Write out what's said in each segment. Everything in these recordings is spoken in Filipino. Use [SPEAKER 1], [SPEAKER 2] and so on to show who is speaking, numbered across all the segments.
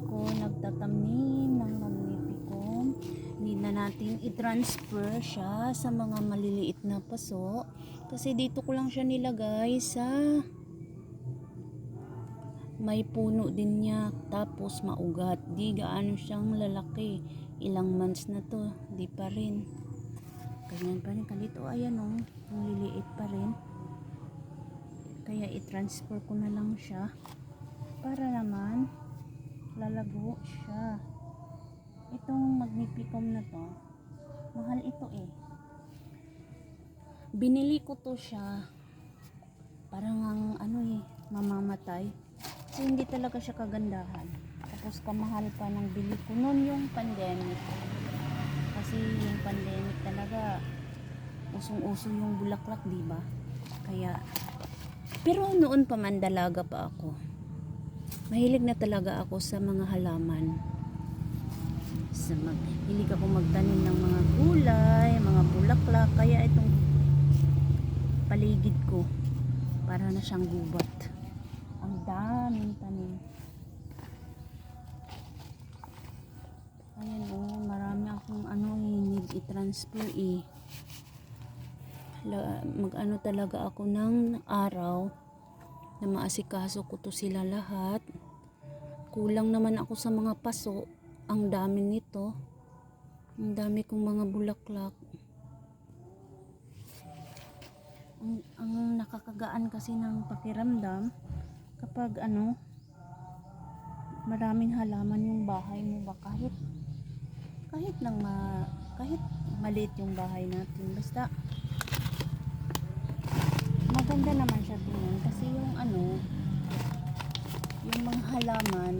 [SPEAKER 1] ako nagtatamnim ng magnificum. Need na natin i-transfer siya sa mga maliliit na paso. Kasi dito ko lang siya nilagay sa may puno din niya. Tapos maugat. Di gaano siyang lalaki. Ilang months na to. Di pa rin. Ganyan pa rin. Kalito ayan o. Ang liliit pa rin. Kaya i-transfer ko na lang siya para naman lalago siya. Itong magnificum na to, mahal ito eh. Binili ko to siya parang ang ano eh, mamamatay. Kasi hindi talaga siya kagandahan. Tapos kamahal pa ng bili ko noon yung pandemic. Kasi yung pandemic talaga usong-uso yung bulaklak, di ba? Kaya pero noon pa man dalaga pa ako. Mahilig na talaga ako sa mga halaman. Sa mag, hilig ako magtanim ng mga gulay, mga bulaklak. Kaya itong paligid ko, para na siyang gubat. Ang daming tanim. Ayan oh, marami akong ano need i-transfer eh. La- Mag-ano talaga ako ng araw na maasikaso ko to sila lahat. Kulang naman ako sa mga paso. Ang dami nito. Ang dami kong mga bulaklak. Ang, ang nakakagaan kasi ng pakiramdam kapag ano maraming halaman yung bahay mo ba kahit kahit lang ma, kahit maliit yung bahay natin basta maganda naman siya kasi yung ano yung mga halaman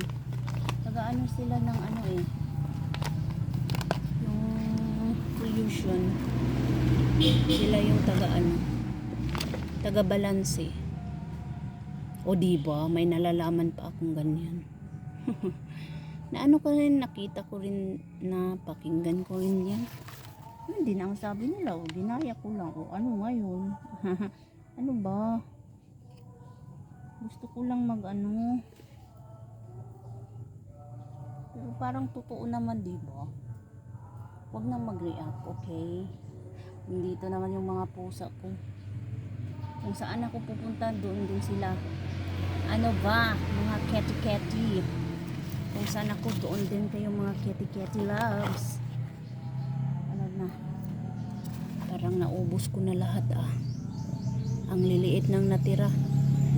[SPEAKER 1] nagaano sila ng ano eh yung pollution. Sila yung taga ano taga balanse o diba may nalalaman pa akong ganyan. Na ano ko rin nakita ko rin na pakinggan ko rin yan. Hindi na ang sabi nila o ginaya ko lang o ano ngayon? Ano ba gusto ko lang mag ano pero parang totoo naman di ba? Wag nang mag-react okay? Dito naman yung mga pusa ko. Kung saan ako pupunta doon din sila. Ano ba mga kitty kitty kung saan ako doon din kayo mga kitty kitty loves. Ano na? Parang naubos ko na lahat ah. Ang liliit ng natira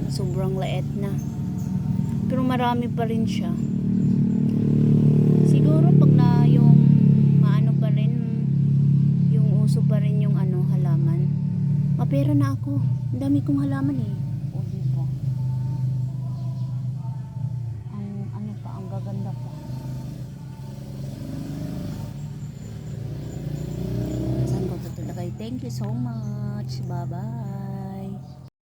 [SPEAKER 1] sobrang laet na. Pero marami pa rin siya. Siguro pag na yung maano pa rin yung uso pa rin yung ano halaman. Mapera na ako. Ang dami kong halaman eh. O diba ang ano pa ang gaganda pa. Saan ko tutulagay? Thank you so much. Bye bye